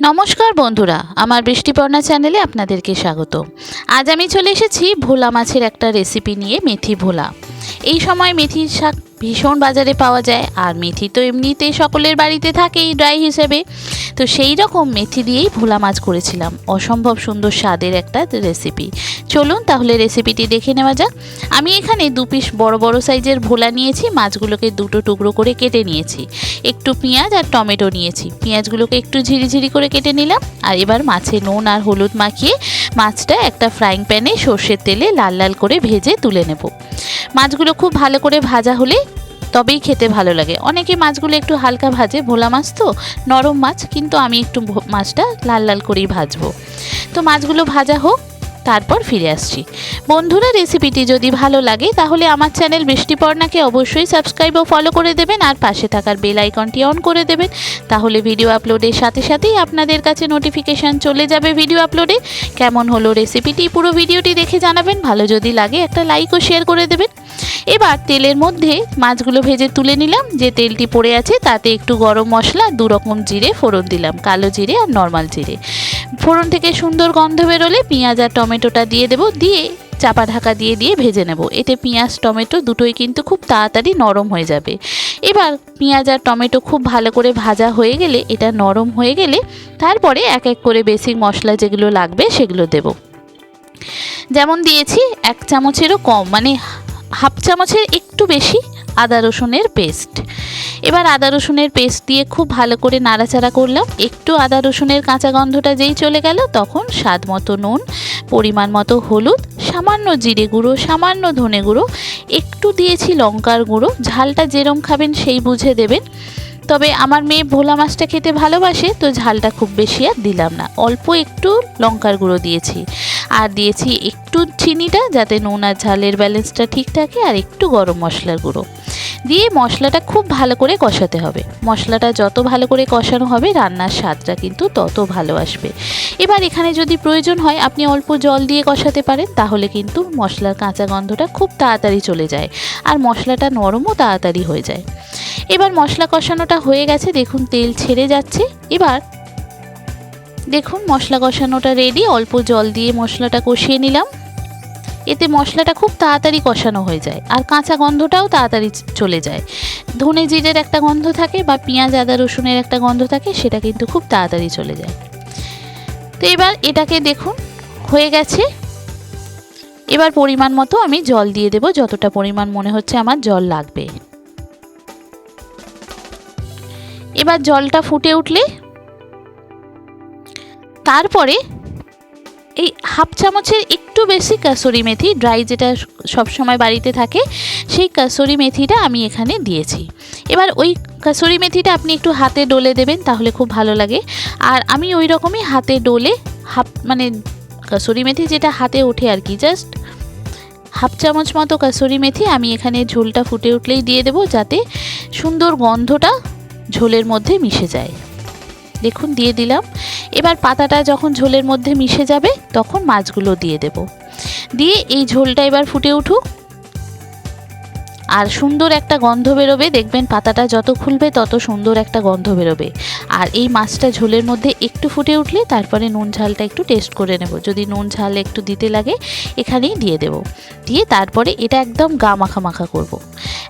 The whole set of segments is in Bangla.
নমস্কার বন্ধুরা, আমার বৃষ্টিপর্ণা চ্যানেলে আপনাদেরকে স্বাগত আজ আমি চলে এসেছি ভোলা মাছের একটা রেসিপি নিয়ে মেথি ভোলা। এই সময় মেথির শাক ভীষণ বাজারে পাওয়া যায়, আর মেথি তো এমনিতেই সকলের বাড়িতে থাকেই ড্রাই হিসেবে। তো সেই রকম মেথি দিয়েই ভোলা মাছ করেছিলাম। অসম্ভব সুন্দর স্বাদের একটা রেসিপি চলুন তাহলে রেসিপিটি দেখে নেওয়া যাক। আমি এখানে দু পিস বড় বড় সাইজের ভোলা নিয়েছি, মাছগুলোকে দুটো টুকরো করে কেটে নিয়েছি। একটু পেঁয়াজ আর টমেটো নিয়েছি। পেঁয়াজগুলোকে একটু ঝিরিঝিরি করে কেটে নিলাম, আর এবার মাছে নুন আর হলুদ মাখিয়ে মাছটা একটা ফ্রাইং প্যানে সর্ষের তেলে লাল লাল করে ভেজে তুলে নেব। মাছগুলো খুব ভালো করে ভাজা হলে তবেই খেতে ভালো লাগে। অনেকে মাছগুলো একটু হালকা ভাজে, ভোলা মাছ তো, নরম মাছ, কিন্তু আমি একটু মাছটা লাল লাল করেই ভাজবো। তো মাছগুলো ভাজা হোক, তারপর ফিরে আসছি। বন্ধুরা, রেসিপিটি যদি ভালো লাগে, তাহলে আমার চ্যানেল বৃষ্টিপর্ণাকে অবশ্যই সাবস্ক্রাইব ও ফলো করে দেবেন, আর পাশে থাকার বেল আইকনটি অন করে দেবেন। তাহলে ভিডিও আপলোডের সাথে সাথেই আপনাদের কাছে নোটিফিকেশান চলে যাবে ভিডিও আপলোডে। কেমন হলো রেসিপিটি, পুরো ভিডিওটি দেখে জানাবেন। ভালো যদি লাগে একটা লাইক ও শেয়ার করে দেবেন। এবার তেলের মধ্যে মাছগুলো ভেজে তুলে নিলাম। যে তেলটি পড়ে আছে, তাতে একটু গরম মশলা, দু রকম জিরে, ফোড়ন দিলাম, কালো জিরে আর নর্মাল জিরে। ফোড়ন থেকে সুন্দর গন্ধ বেরোলে পেঁয়াজ আর টমেটোটা দিয়ে দেবো, দিয়ে চাপা ঢাকা দিয়ে দিয়ে ভেজে নেব। এতে পেঁয়াজ, টমেটো দুটোই কিন্তু খুব তাড়াতাড়ি নরম হয়ে যাবে। এবার পেঁয়াজ আর টমেটো খুব ভালো করে ভাজা হয়ে গেলে, এটা নরম হয়ে গেলে তারপরে এক এক করে বেসিক মশলা যেগুলো লাগবে সেগুলো দেব। যেমন দিয়েছি, এক চামচেরও কম মানে হাফ চামচের একটু বেশি আদা রসুনের পেস্ট। এবার আদা রসুনের পেস্ট দিয়ে খুব ভালো করে নাড়াচাড়া করলাম। একটু আদা রসুনের কাঁচা গন্ধটা যেই চলে গেল, তখন স্বাদ মতো নুন, পরিমাণ মতো হলুদ, সামান্য জিরে গুঁড়ো, সামান্য ধনে গুঁড়ো, একটু দিয়েছি লঙ্কার গুঁড়ো। ঝালটা যেরম খাবেন সেই বুঝে দেবেন। তবে আমার মেয়ে ভোলা মাছটা খেতে ভালোবাসে, তো ঝালটা খুব বেশি আর দিলাম না। অল্প একটু লঙ্কার গুঁড়ো দিয়েছি। আর দিয়েছি একটু চিনিটা, যাতে নুন ঝালের ব্যালেন্সটা ঠিক থাকে, আর একটু গরম মশলার গুঁড়ো। দিয়ে মশলাটা খুব ভালো করে কষাতে হবে। মশলাটা যত ভালো করে কষানো হবে, রান্নার স্বাদটা কিন্তু তত ভালো আসবে। এবার এখানে যদি প্রয়োজন হয়, আপনি অল্প জল দিয়ে কষাতে পারেন, তাহলে কিন্তু মশলার কাঁচা গন্ধটা খুব তাড়াতাড়ি চলে যায় আর মশলাটা নরমও তাড়াতাড়ি হয়ে যায়। এবার মশলা কষানোটা হয়ে গেছে, দেখুন তেল ছেড়ে যাচ্ছে। এবার দেখুন মশলা কষানোটা রেডি অল্প জল দিয়ে মশলাটা কষিয়ে নিলাম। এতে মশলাটা খুব তাড়াতাড়ি কষানো হয়ে যায় আর কাঁচা গন্ধটাও তাড়াতাড়ি চলে যায়। ধনে জিরের একটা গন্ধ থাকে বা পেঁয়াজ, আদা, রসুনের একটা গন্ধ থাকে, সেটা কিন্তু খুব তাড়াতাড়ি চলে যায়। তো এবার এটাকে দেখুন, হয়ে গেছে। এবার পরিমাণ মতো আমি জল দিয়ে দেব, যতটা পরিমাণ মনে হচ্ছে আমার জল লাগবে। এবার জলটা ফুটে উঠলে, তারপরে হাফ চামচের একটু বেশি কাসুরি মেথি ড্রাই যেটা সব সময় বাড়িতে থাকে, সেই কাসুরি মেথিটা আমি এখানে দিয়েছি। এবার ওই কাসুরি মেথিটা আপনি একটু হাতে ডলে দেবেন, তাহলে খুব ভালো লাগে। আর আমি ওই রকমই হাতে ডলে হাফ মানে কাসুরি মেথি যেটা হাতে ওঠে আর কি জাস্ট হাফ চামচ মতো কাসুরি মেথি আমি এখানে ঝোলটা ফুটে উঠলেই দিয়ে দেবো, যাতে সুন্দর গন্ধটা ঝোলের মধ্যে মিশে যায়। দেখুন দিয়ে দিলাম। এবার পাতাটা যখন ঝোলের মধ্যে মিশে যাবে, তখন মাছগুলো দিয়ে দেব। দিয়ে এই ঝোলটা এবার ফুটে উঠুক। আর সুন্দর একটা গন্ধ বেরোবে। দেখবেন পাতাটা যত খুলবে তত সুন্দর একটা গন্ধ বেরোবে। আর এই মাছটা ঝোলের মধ্যে একটু ফুটে উঠলে তারপরে নুন ঝালটা একটু টেস্ট করে নেব। যদি নুন ঝাল একটু দিতে লাগে, এখানেই দিয়ে দেব। দিয়ে তারপরে এটা একদম গা মাখা মাখা করব।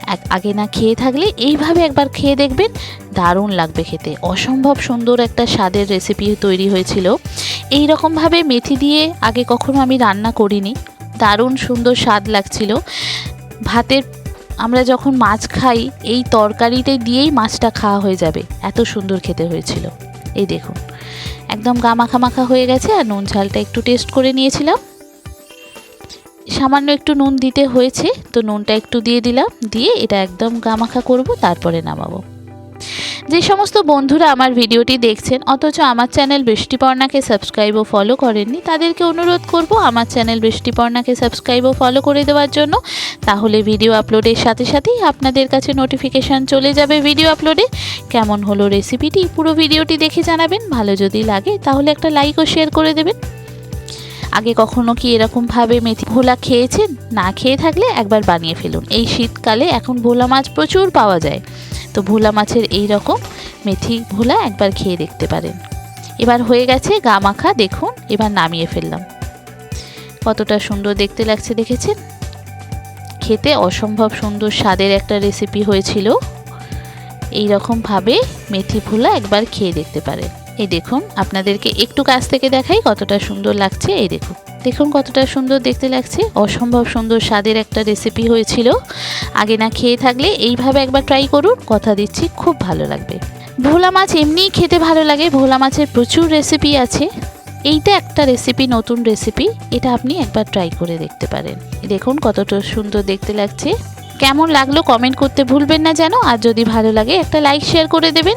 এক, আগে না খেয়ে থাকলে এইভাবে একবার খেয়ে দেখবেন দারুণ লাগবে খেতে। অসম্ভব সুন্দর একটা স্বাদের রেসিপি তৈরি হয়েছিল। এই রকমভাবে মেথি দিয়ে আগে কখনো আমি রান্না করিনি। দারুণ সুন্দর স্বাদ লাগছিল। ভাতের আমরা যখন মাছ খাই, এই তরকারিতে দিয়েই মাছটা খাওয়া হয়ে যাবে। এত সুন্দর খেতে হয়েছিল। এই দেখুন, একদম গা মাখা মাখা হয়ে গেছে আর নুন ঝালটা একটু টেস্ট করে নিয়েছিলাম। সামান্য একটু নুন দিতে হয়েছে, তো নুনটা একটু দিয়ে দিলাম, দিয়ে এটা একদম গামাখা করব, তারপরে নামাবো। যে সমস্ত বন্ধুরা আমার ভিডিওটি দেখছেন, অথচ আমার চ্যানেল বৃষ্টিপর্ণাকে সাবস্ক্রাইব ও ফলো করেননি, তাদেরকে অনুরোধ করব আমার চ্যানেল বৃষ্টিপর্ণাকে সাবস্ক্রাইব ও ফলো করে দেওয়ার জন্য। তাহলে ভিডিও আপলোডের সাথে সাথেই আপনাদের কাছে নোটিফিকেশান চলে যাবে ভিডিও আপলোডে কেমন হলো রেসিপিটি পুরো ভিডিওটি দেখে জানাবেন, ভালো যদি লাগে তাহলে একটা লাইক ও শেয়ার করে দেবেন। আগে কখনো কি এরকমভাবে মেথি ভোলা খেয়েছেন? না খেয়ে থাকলে একবার বানিয়ে ফেলুন। এই শীতকালে এখন ভোলা মাছ প্রচুর পাওয়া যায়। তো ভোলা মাছের এই রকম মেথি ভোলা একবার খেয়ে দেখতে পারেন। এবার হয়ে গেছে গা মাখা, দেখুন, এবার নামিয়ে ফেললাম। কতটা সুন্দর দেখতে লাগছে, দেখেছেন? খেতে অসম্ভব সুন্দর স্বাদের একটা রেসিপি হয়েছিল। এই রকমভাবে মেথি ভোলা একবার খেয়ে দেখতে পারেন। এই দেখুন, আপনাদেরকে একটু কাছ থেকে দেখাই কতটা সুন্দর লাগছে, এই দেখুন। দেখুন কতটা সুন্দর দেখতে লাগছে। অসম্ভব সুন্দর স্বাদের একটা রেসিপি হয়েছিল। আগে না খেয়ে থাকলে এইভাবে একবার ট্রাই করুন, কথা দিচ্ছি, খুব ভালো লাগবে। ভোলা মাছ এমনিই খেতে ভালো লাগে, ভোলা মাছের প্রচুর রেসিপি আছে। এইটা একটা রেসিপি নতুন রেসিপি এটা আপনি একবার ট্রাই করে দেখতে পারেন। দেখুন কতটা সুন্দর দেখতে লাগছে। কেমন লাগল কমেন্ট করতে ভুলবেন না যেন, আর যদি ভালো লাগে একটা লাইক শেয়ার করে দেবেন।